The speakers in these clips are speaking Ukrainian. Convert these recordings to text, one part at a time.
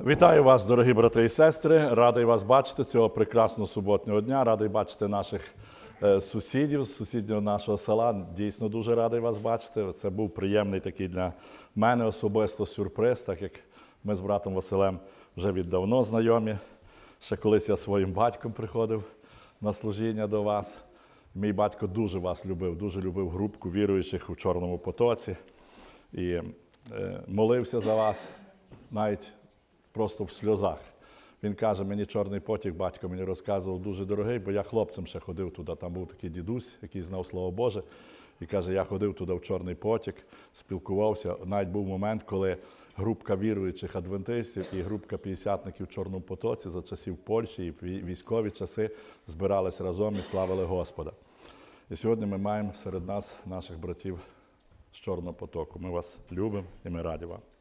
Вітаю вас, дорогі брати і сестри. Радий вас бачити цього прекрасного суботнього дня. Радий бачити наших е, сусідів сусіднього нашого села. Дійсно дуже радий вас бачити. Це був приємний такий для мене особисто сюрприз, так як ми з братом Василем вже віддавно знайомі. Ще колись я своїм батьком приходив на служіння до вас. Мій батько дуже вас любив, дуже любив групку віруючих у Чорному потоці і е, молився за вас навіть просто в сльозах. Він каже, мені чорний потік, батько мені розказував дуже дорогий, бо я хлопцем ще ходив туди. Там був такий дідусь, який знав слово Боже. І каже, я ходив туди в Чорний потік, спілкувався. Навіть був момент, коли групка віруючих адвентистів і групка п'ятдесятників в Чорному потоці за часів Польщі і військові часи збирались разом і славили Господа. І сьогодні ми маємо серед нас наших братів з Чорного потоку. Ми вас любимо і ми раді вам.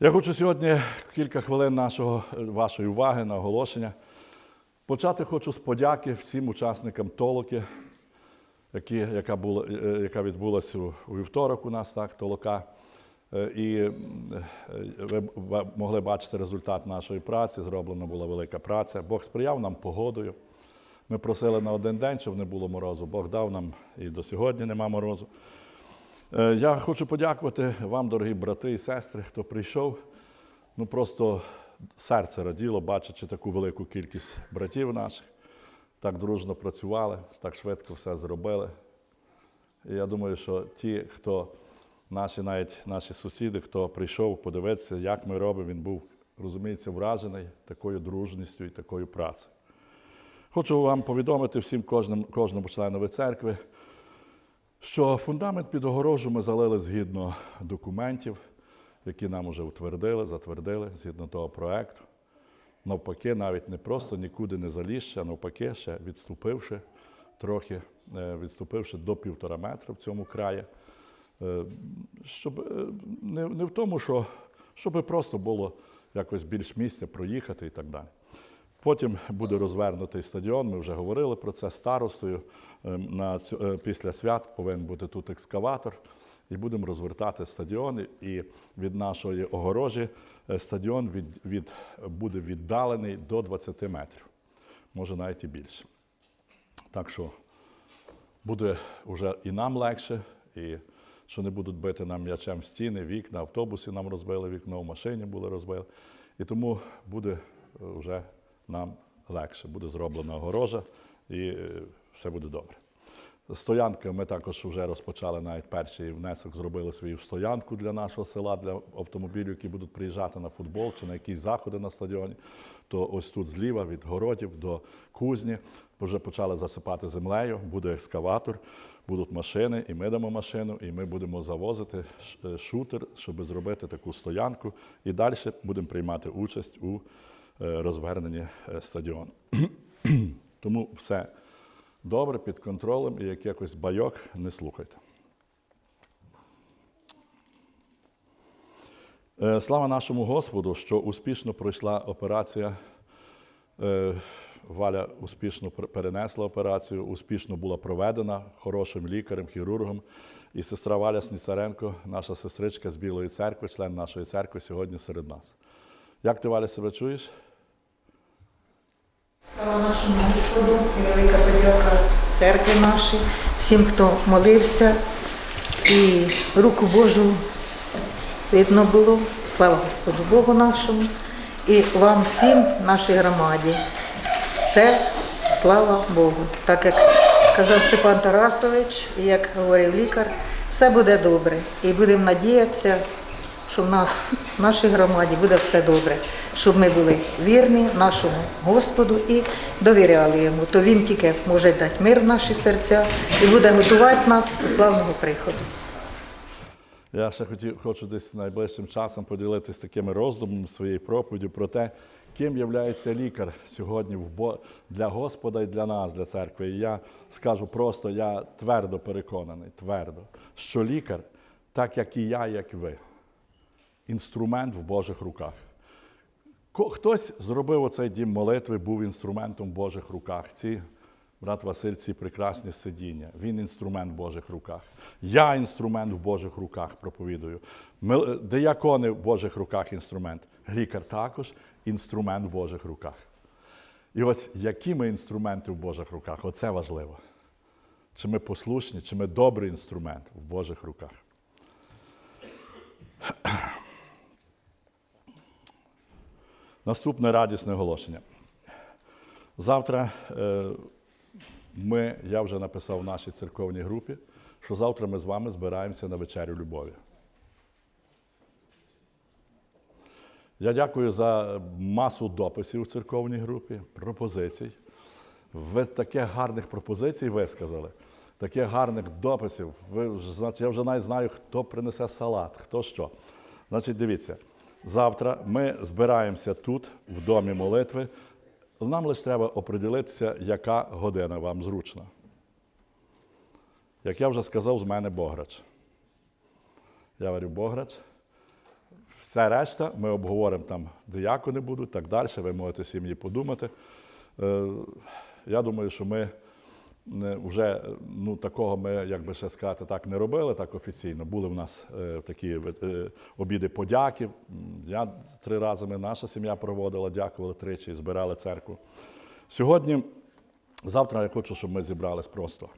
Я хочу сьогодні кілька хвилин нашого, вашої уваги на оголошення. Почати хочу з подяки всім учасникам толоки, які, яка, була, е, яка відбулася у, у вівторок у нас, так, толока. Е, І е, ви могли бачити результат нашої праці. Зроблена була велика праця. Бог сприяв нам погодою. Ми просили на один день, щоб не було морозу. Бог дав нам і до сьогодні нема морозу. Е, Я хочу подякувати вам, дорогі брати і сестри, хто прийшов. Ну просто серце раділо, бачачи таку велику кількість братів наших. Так дружно працювали, так швидко все зробили. І я думаю, що ті, хто наші, навіть наші сусіди, хто прийшов подивитися, як ми робимо, він був, розуміється, вражений такою дружністю і такою працею. Хочу вам повідомити всім кожному, кожному членові церкви, що фундамент під огорожу ми залили згідно документів, які нам вже утвердили, затвердили згідно того проекту. Навпаки, навіть не просто нікуди не залізши, а навпаки, ще відступивши трохи, е, відступивши до півтора метра в цьому краї. Е, Щоб е, не, в тому, що щоб просто було якось більш місця проїхати і так далі. Потім буде розвернутий стадіон. Ми вже говорили про це старостою. Ем, На цю- е, після свят повинен бути тут екскаватор, і будемо розвертати стадіон. І від нашої огорожі е, стадіон від, від, буде віддалений до 20 метрів, може навіть і більше. Так що буде вже і нам легше, і що не будуть бити нам м'ячем стіни, вікна, автобуси нам розбили, вікно в машині були розбили. І тому буде вже нам легше, буде зроблена огорожа і е, все буде добре. Стоянки ми також вже розпочали навіть перший внесок, зробили свою стоянку для нашого села, для автомобілів, які будуть приїжджати на футбол чи на якісь заходи на стадіоні. То ось тут зліва від городів до кузні вже почали засипати землею, буде екскаватор, будуть машини, і ми дамо машину, і ми будемо завозити е, шутер, щоб зробити таку стоянку. І далі будемо приймати участь у е, розверненні е, стадіону. Тому все добре, під контролем і як якось байок не слухайте. Е, Слава нашому Господу, що успішно пройшла операція. Валя успішно перенесла операцію, успішно була проведена хорошим лікарем, хірургом. І сестра Валя Сніцаренко, наша сестричка з Білої церкви, член нашої церкви, сьогодні серед нас. Як ти, Валя, себе чуєш? Слава нашому Господу і велика подяка церкві нашій, всім, хто молився, і руку Божу видно було. Слава Господу Богу нашому і вам всім, нашій громаді. Все, слава Богу. Так як казав Степан Тарасович, і як говорив лікар, все буде добре. І будемо надіятися, що в нас, в нашій громаді буде все добре, щоб ми були вірні нашому Господу і довіряли йому. То він тільки може дати мир в наші серця і буде готувати нас до славного приходу. Я ще хотів, хочу десь найближчим часом поділитися такими роздумами своєї проповіді про те, ким є лікар сьогодні Бо- для Господа і для нас, для церкви. І я скажу просто, я твердо переконаний, твердо, що лікар, так як і я, як ви, інструмент в Божих руках. Хтось зробив оцей дім молитви, був інструментом в Божих руках. Ці брат Василь, ці прекрасні сидіння. Він інструмент в Божих руках. Я інструмент в Божих руках проповідую. Деякони в Божих руках інструмент. Лікар також інструмент в Божих руках. І ось які ми інструменти в Божих руках, оце важливо. Чи ми послушні, чи ми добрий інструмент в Божих руках. Наступне радісне оголошення. Завтра е, ми, я вже написав в нашій церковній групі, що завтра ми з вами збираємося на вечерю любові. Я дякую за масу дописів у церковній групі, пропозицій. Ви таке гарних пропозицій висказали, таких гарних дописів. Ви я вже навіть знаю, хто принесе салат, хто що. Значить, дивіться, завтра ми збираємося тут, в домі молитви. Нам лише треба оприділитися, яка година вам зручна. Як я вже сказав, з мене Бограч. Я говорю, Бограч. Все решта ми обговоримо там, диякони будуть, так далі. Ви можете сім'ї подумати. Е, Я думаю, що ми не- вже ну, такого ми, як би ще сказати, так не робили так офіційно. Були в нас е, такі е, обіди подяки. Я три рази ми, наша сім'я проводила, дякували тричі, збирали церкву. Сьогодні, завтра я хочу, щоб ми зібрались просто.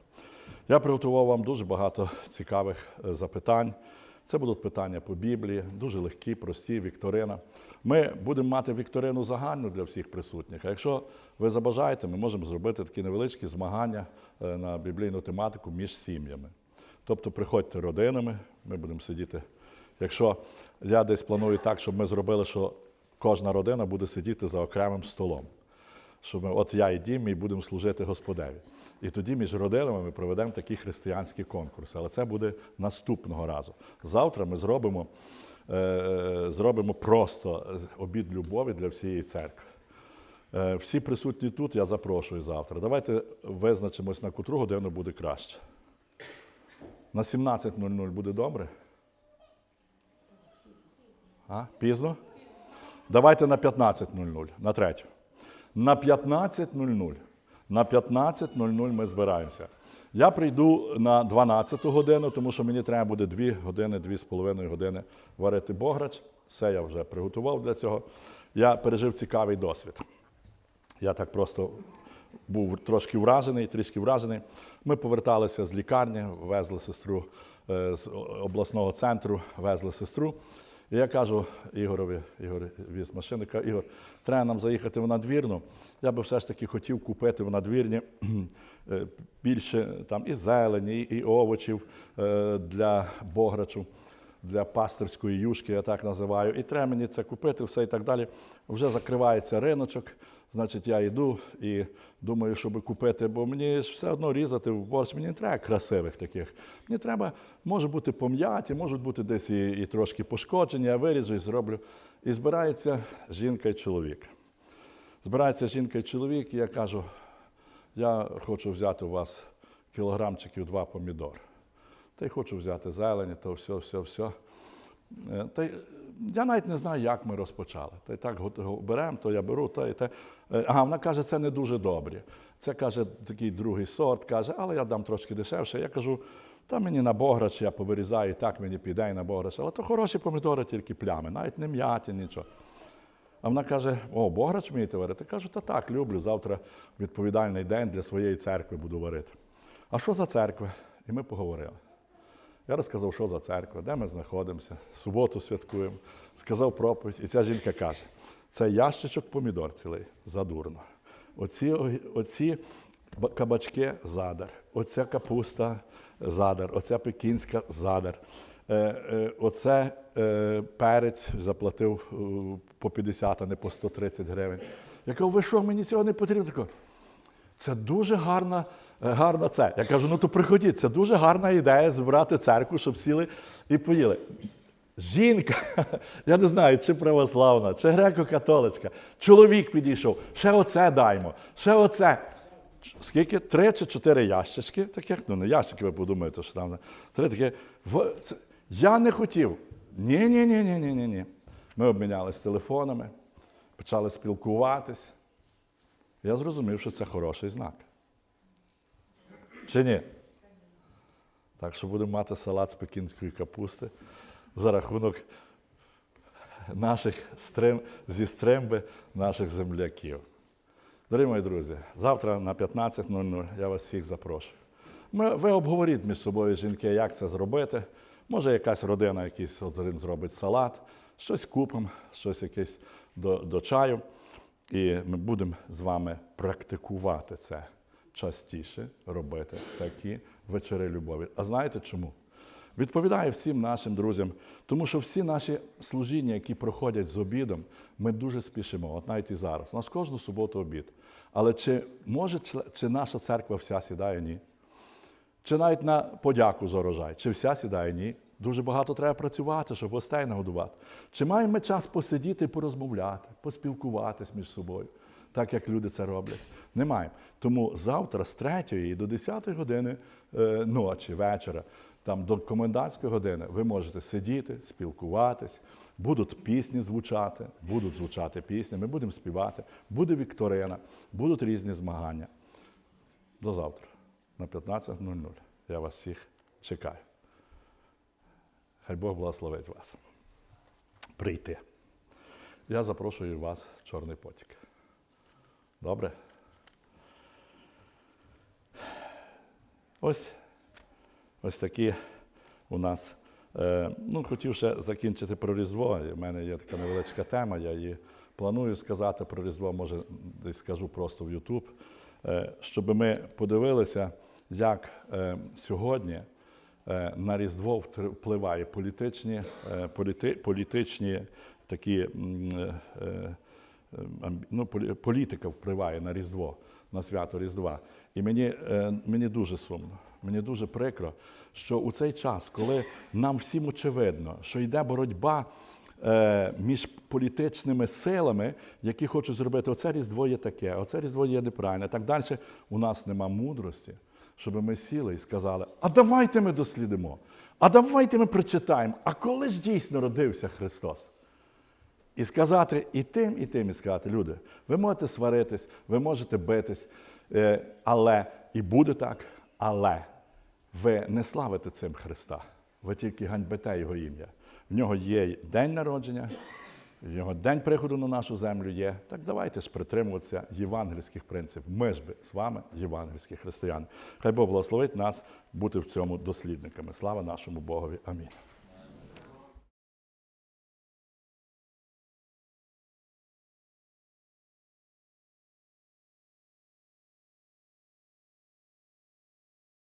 Я приготував вам дуже багато цікавих е, запитань. Це будуть питання по Біблії, дуже легкі, прості, вікторина. Ми будемо мати вікторину загальну для всіх присутніх. А якщо ви забажаєте, ми можемо зробити такі невеличкі змагання е, на біблійну тематику між сім'ями. Тобто приходьте родинами, ми будемо сидіти. Якщо я десь планую так, щоб ми зробили, що кожна родина буде сидіти за окремим столом що ми, от я і дім, ми будемо служити Господеві. І тоді між родинами ми проведемо такі християнські конкурси. Але це буде наступного разу. Завтра ми зробимо, е, зробимо просто обід любові для всієї церкви. Е, всі присутні тут, я запрошую завтра. Давайте визначимось, на котру годину буде краще. На 17.00 буде добре? А? Пізно? Давайте на 15.00, на третю. На 15.00. На 15.00 ми збираємося. Я прийду на 12 годину, тому що мені треба буде 2 години, 2,5 години варити бограч. Все я вже приготував для цього. Я пережив цікавий досвід. Я так просто був трошки вражений, трішки вражений. Ми поверталися з лікарні, везли сестру е, з обласного центру, везли сестру. Я кажу Ігорові, Ігор віз машини, кажу, Ігор, треба нам заїхати в надвірну. Я би все ж таки хотів купити в надвірні е, більше там і зелені, і овочів е, для бограчу для пасторської юшки, я так називаю. І треба мені це купити, все і так далі. Вже закривається риночок. Значить, я йду і думаю, щоб купити, бо мені ж все одно різати в борщ, мені не треба красивих таких. Мені треба, може бути пом'яті, можуть бути десь і, і трошки пошкоджені, я виріжу і зроблю. І збирається жінка і чоловік. Збирається жінка і чоловік, і я кажу, я хочу взяти у вас кілограмчиків два помідор. Та й хочу взяти зелені, то все, все, все. Е, Та й я навіть не знаю, як ми розпочали. Та й так беремо, то я беру, то і те. Е, Ага, вона каже, це не дуже добрі. Це каже такий другий сорт, каже, але я дам трошки дешевше. Я кажу, та мені на бограч я повирізаю, і так мені піде і на бограч. Але то хороші помідори, тільки плями, навіть не м'яті, нічого. А вона каже: О, бограч вмієте варити? Кажу, та так, люблю. Завтра відповідальний день для своєї церкви буду варити. А що за церква? І ми поговорили. Я розказав, що за церква, де ми знаходимося, суботу святкуємо. Сказав проповідь, і ця жінка каже: це ящичок помідор цілий, задурно. Оці, оці кабачки задар, оця капуста задар, оця пекінська задар. Е, е, оце е, перець заплатив по 50, а не по 130 гривень. Я кажу, ви що, мені цього не потрібно? Це дуже гарна, е, гарна це. Я кажу, ну то приходіть, це дуже гарна ідея збирати церкву, щоб сіли і поїли. Жінка, я не знаю, чи православна, чи греко-католицька, чоловік підійшов, ще оце даймо, ще оце. Скільки? Три чи чотири ящички таких, ну не ящики, ви подумаєте, що там. Три такі. Я не хотів. Ні, ні, ні, ні, ні. Ми обмінялись телефонами, почали спілкуватись. Я зрозумів, що це хороший знак. Чи ні? Так що будемо мати салат з пекінської капусти за рахунок наших стрим, зі стримби наших земляків. Дорогі мої друзі, завтра на 15.00 я вас всіх запрошую. Ми, ви обговоріть між собою, жінки, як це зробити. Може, якась родина, якийсь один зробить салат, щось купимо, щось якесь до, до чаю. І ми будемо з вами практикувати це частіше робити такі вечори любові. А знаєте чому? Відповідаю всім нашим друзям, тому що всі наші служіння, які проходять з обідом, ми дуже спішимо, от навіть і зараз. У нас кожну суботу обід. Але чи може чи наша церква вся сідає? Ні. Чи навіть на подяку за урожай? Чи вся сідає? Ні. Дуже багато треба працювати, щоб гостей нагодувати. Чи маємо ми час посидіти порозмовляти, поспілкуватись між собою, так як люди це роблять? Не маємо. Тому завтра з 3 до 10 години е, ночі, вечора, там до комендантської години ви можете сидіти, спілкуватись, будуть пісні звучати, будуть звучати пісні, ми будемо співати, буде вікторина, будуть різні змагання. До завтра на 15.00. Я вас всіх чекаю. Хай Бог благословить вас. Прийти. Я запрошую вас в Чорний потік. Добре? Ось, ось такі у нас. Е, ну, хотів ще закінчити про Різдво. У мене є така невеличка тема, я її планую сказати про Різдво, може, десь скажу просто в Ютуб, е, щоб ми подивилися, як е, сьогодні на Різдво впливає політичні, політи, політичні такі ну, полі- політика впливає на Різдво, на свято Різдва. І мені, е, мені дуже сумно, мені дуже прикро, що у цей час, коли нам всім очевидно, що йде боротьба е, між політичними силами, які хочуть зробити оце Різдво є таке, оце Різдво є неправильне, так далі, у нас нема мудрості, щоб ми сіли і сказали: а давайте ми дослідимо, а давайте ми прочитаємо, а коли ж дійсно родився Христос? І сказати і тим, і тим, і сказати, люди, ви можете сваритись, ви можете битись, е, але і буде так, але ви не славите цим Христа. Ви тільки ганьбите Його ім'я. В нього є день народження, в нього день приходу на нашу землю є. Так давайте ж притримуватися євангельських принципів. Ми ж би з вами, євангельські християни. Хай Бог благословить нас бути в цьому дослідниками. Слава нашому Богові. Амінь.